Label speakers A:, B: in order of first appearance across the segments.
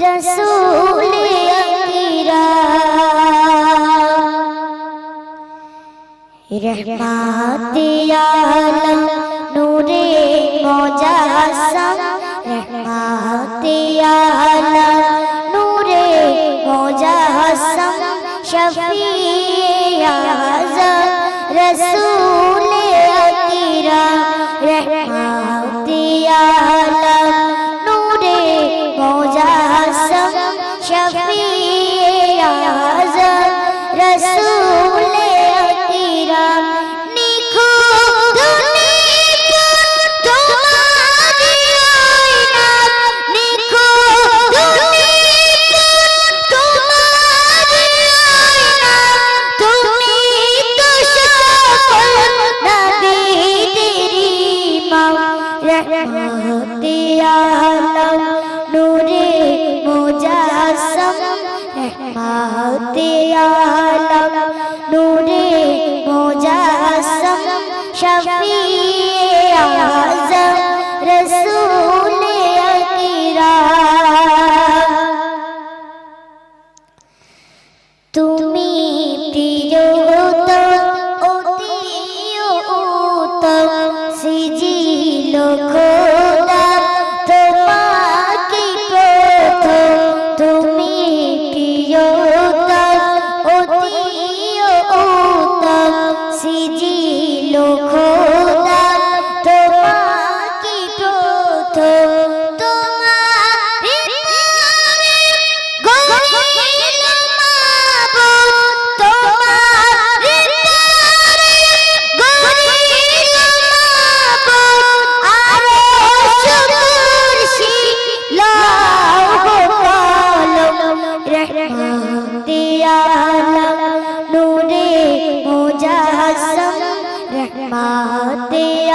A: رسول رحمت عالم نور مجسم মাতে আলম নূরে মুজাসম শফিয়ে আজম রসূল আকরাম। তুমি প্রিয়তম অতি উত্তম সিজিল কো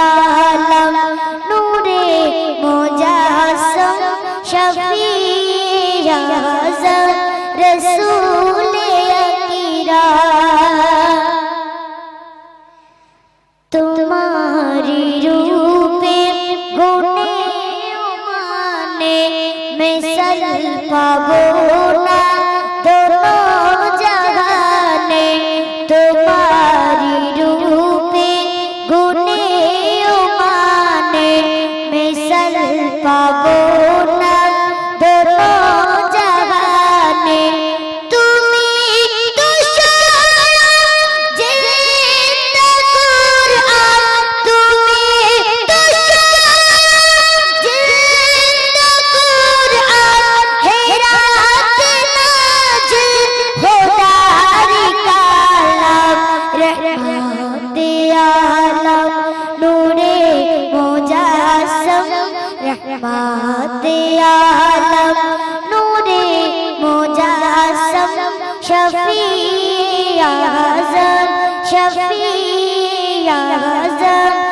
A: আলম নূরে মোজাসম শফি রসুল তোমারি রূপে গুণে মানে মেসল পাবো না। شفیع حضر شفیع حضر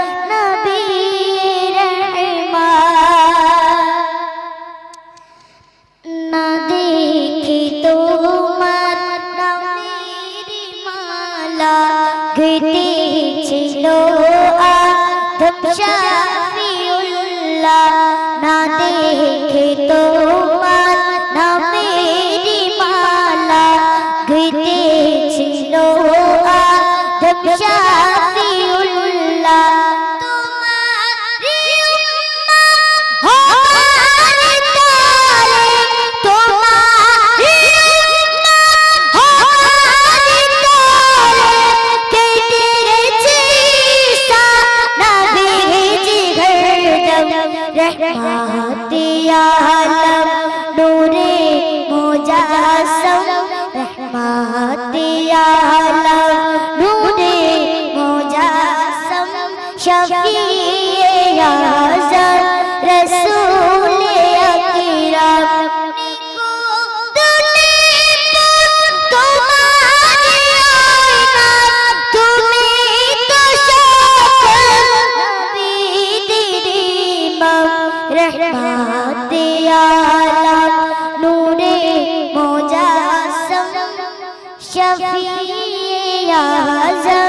A: ছিল আ मुजस्सम शफी आज़म